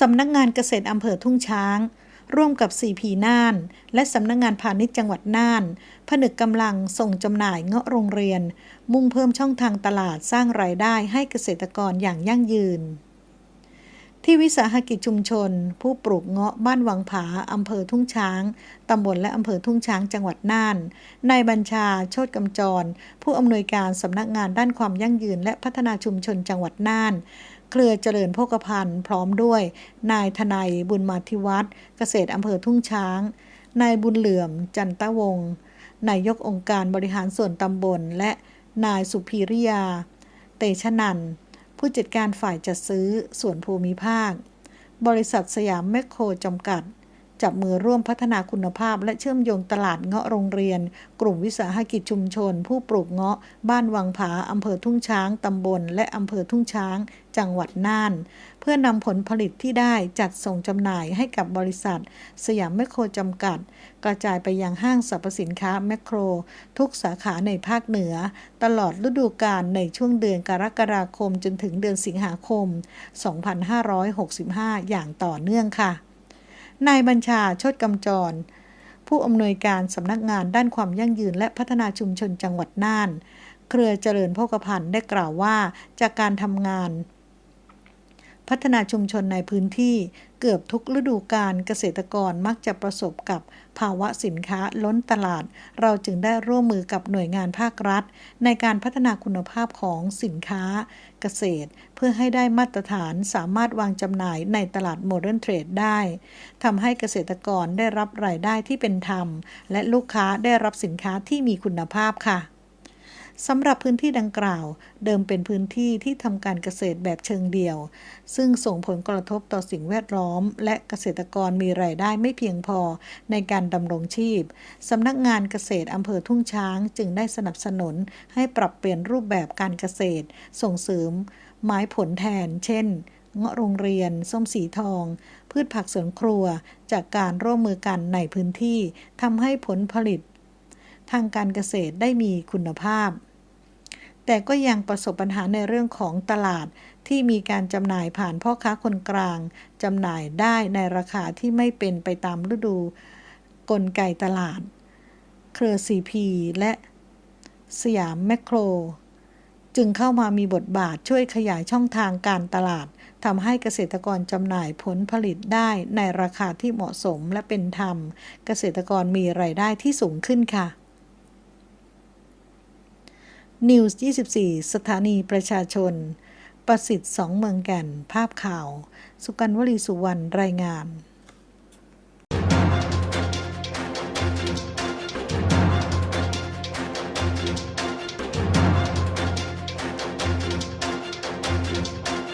สำนักงานเกษตรอำเภอทุ่งช้าง ร่วมกับ CP น่าน และสำนักงานพาณิชย์จังหวัดน่าน ผนึกกำลังส่งจำหน่ายเงาะโรงเรียน มุ่งเพิ่มช่องทางตลาดสร้างรายได้ให้เกษตรกรอย่างยั่งยืน ที่วิสาหกิจชุมชน ผู้ปลูกเงาะบ้านวังผาอำเภอทุ่งช้างตำบลและอำเภอทุ่งช้างจังหวัดน่านนายบัญชาโชติกำจร ผู้อำนวยการสำนักงานด้านความยั่งยืน และพัฒนาชุมชนจังหวัดน่าน เครือเจริญโภคภัณฑ์พร้อมด้วย นายทนายบุญมาธิวัฒน์เกษตรอำเภอทุ่งช้าง นายบุญเหลื่อมจันตะวงศ์นายกองค์การบริหารส่วนตำบล และนายสุพีริยา เตชะนันผู้จัดการฝ่ายจัดซื้อส่วนภูมิภาค บริษัทสยามแมคโครจำกัด จับมือร่วมพัฒนาคุณภาพ และเชื่อมโยงตลาดเงาะโรงเรียน กลุ่มวิสาหกิจชุมชน ผู้ปลูกเงาะ บ้านวังผาอำเภอทุ่งช้าง ตำบล และอำเภอทุ่งช้าง จังหวัดน่าน เพื่อนำผลผลิตที่ได้จัดส่งจำหน่ายให้กับบริษัท สยามแมคโครจำกัด กระจายไปยังห้างสรรพสินค้าแมคโคร ทุกสาขาในภาคเหนือ ตลอดฤดูกาลในช่วงเดือนกรกฎาคมจนถึงเดือนสิงหาคม 2565 อย่างต่อเนื่องค่ะ นายบัญชาชดกำจร ผู้อำนวยการสำนักงานด้านความยั่งยืนและพัฒนาชุมชนจังหวัดน่าน เครือเจริญโภคภัณฑ์ได้กล่าวว่า จากการทำงาน พัฒนาชุมชนในพื้นที่เกือบทุกฤดูกาลเกษตรกรมักจะประสบกับภาวะสินค้าล้นตลาด เราจึงได้ร่วมมือกับหน่วยงานภาครัฐ ในการพัฒนาคุณภาพของสินค้าเกษตร เพื่อให้ได้มาตรฐานสามารถวางจำหน่ายในตลาดโมเดิร์นเทรดได้ทำให้เกษตรกรได้รับรายได้ที่เป็นธรรม และลูกค้าได้รับสินค้าที่มีคุณภาพค่ะ สำหรับพื้นที่ดังกล่าว เดิมเป็นพื้นที่ที่ทำการเกษตรแบบเชิงเดี่ยว ซึ่งส่งผลกระทบต่อสิ่งแวดล้อม และเกษตรกรมีรายได้ไม่เพียงพอในการดำรงชีพสำนักงานเกษตรอำเภอทุ่งช้างจึงได้สนับสนุนให้ปรับเปลี่ยนรูปแบบการเกษตร ส่งเสริม ไม้ผลแทน เช่น เงาะโรงเรียน ส้มสีทอง พืชผักสวนครัว จากการร่วมมือกันในพื้นที่ทำให้ผลผลิตางการเกษตรได้มีคุณภาพ แต่ก็ยังประสบปัญหาในเรื่องของตลาดที่มีการจำหน่ายผ่านพ่อค้าคนกลางจำหน่ายได้ในราคาที่ไม่เป็นไปตามฤดูกลไกตลาด เครือ CP และสยามแมคโคร จึงเข้ามามีบทบาทช่วยขยายช่องทางการตลาดทำให้เกษตรกรจำหน่ายผลผลิตได้ในราคาที่เหมาะสมและเป็นธรรม เกษตรกรมีไรายได้ที่สูงขึ้นค่ะ นิวส์24 สถานีประชาชน ประสิทธิ์สองเมืองแก่น ภาพข่าว สุกันวลีสุวรรณ รายงาน